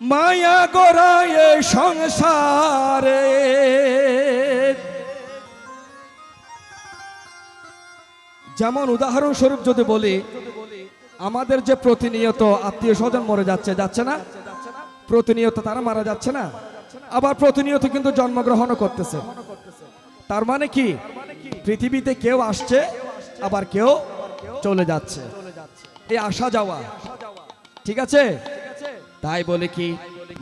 মায়া গোড়ায় সংসারে। যেমন উদাহরণস্বরূপ যদি বলি, আমাদের যে প্রতিনিয়ত আত্মীয় স্বজন মরে যাচ্ছে যাচ্ছে না? প্রতিনিয়ত তারা মারা যাচ্ছে না? আবার প্রতিনিয়ত কিন্তু জন্মগ্রহণও করতেছে। তার মানে কি? পৃথিবীতে কেউ আসছে, আবার কেউ চলে যাচ্ছে। এই আসা যাওয়া। ঠিক আছে? তাই বলে কি,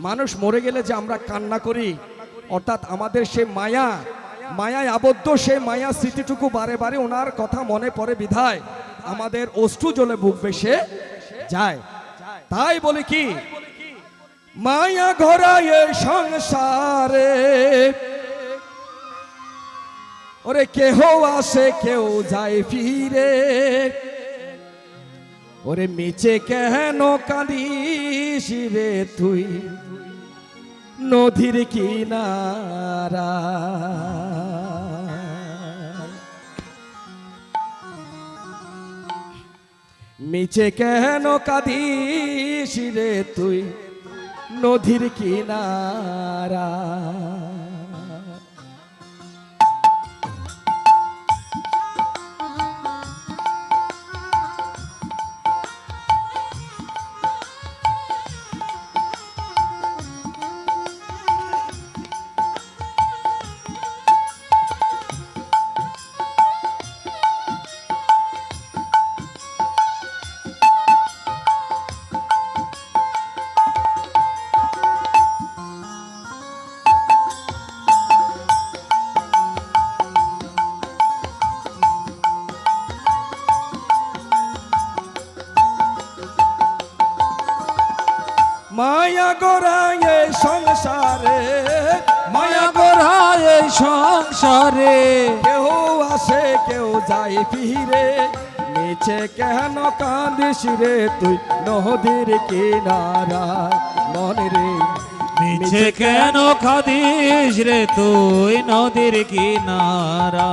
মানুষ মরে গেলে যে আমরা কান্না করি, অর্থাৎ আমাদের সে মায়া, মায়ায় আবদ্ধ সে মায়া স্মৃতিটুকু বারে বারে ওনার কথা মনে পড়ে বিধায়, আমাদের অষ্টু জলে বুক বেসে যায়। তাই বলে কি, মায়া ঘরায় সংসারে, ওরে কেহ আসে কেউ যায় ফিরে ওরে মিছে কেন কাঁদিস রে তুই? নদীর কিনারা। মিছে কেন কাঁদিস রে তুই? নদীর কিনারা। মায়া গোড়ায় সংসারে মায়া গড়ায় এই সংসারে। কেউ আসে কেউ যায় ফিরে। নিচে কেন কাঁদিস রে তুই নদীর কিনারা? মনে রে মিছে কেন খাদিস রে তুই নদীর কিনারা?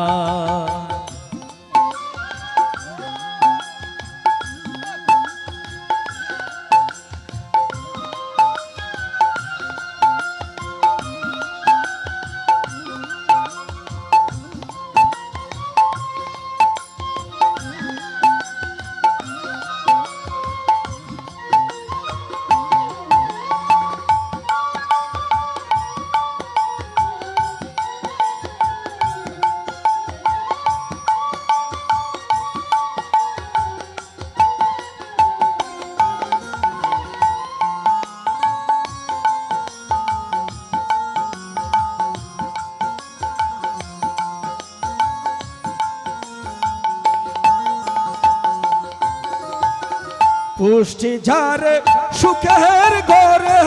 পুষ্টি ঝাড়ে সুখের গড়ে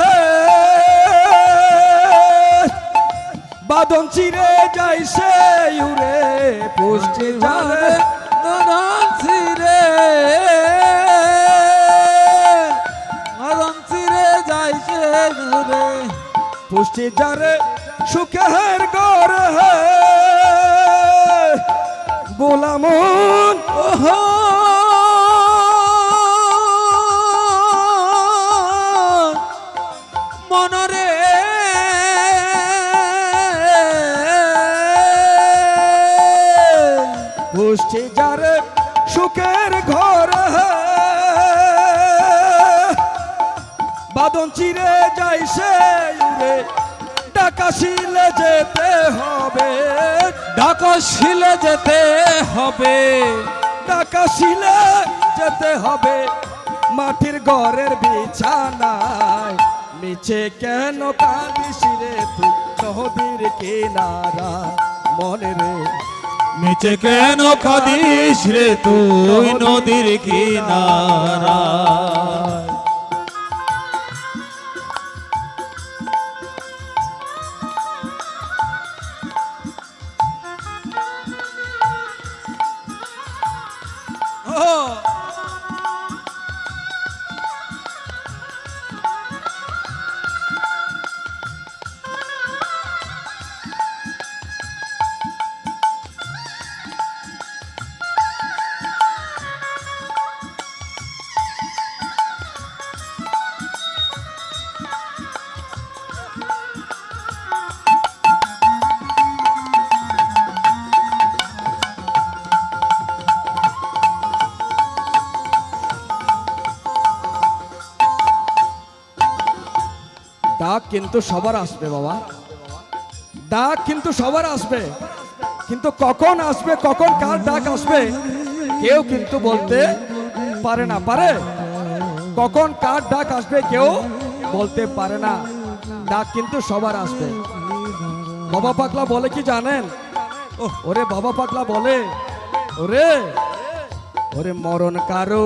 বাদন চিরে যাই সে উড়ে পুষ্টি ঝাড়ে। রে মরণ চিরে যাইছে রে পুষ্টি ঝাড়ে সুখের গড়ে গোলামন ওহো! পুষ্টি ঝাড়ে সুখের ঘর বাদন চিরে যাই সে উড়ে, ডাকাশিলে যেতে হবে, ডাকশিলে যেতে হবে, ডাকাশিলে যেতে হবে। মাটির ঘরের বিছানায় নিচে কেন কাঁদিস রে তুই? নদীর কিনারা মনে রে নিচে কেন খাদিস রে তুই নদীর কিনারা? ডাক কিন্তু সবার আসবে বাবা। ডাক কিন্তু সবার আসবে। কিন্তু কখন আসবে, কখন কার ডাক আসবে, কেউ কিন্তু বলতে পারে না। পারে? কখন কার ডাক আসবে কেউ বলতে পারে না। ডাক কিন্তু সবার আসবে। বাবা পাগলা বলে কি জানেন? ওরে বাবা পাগলা বলে। ওরে ওরে মরণ কারও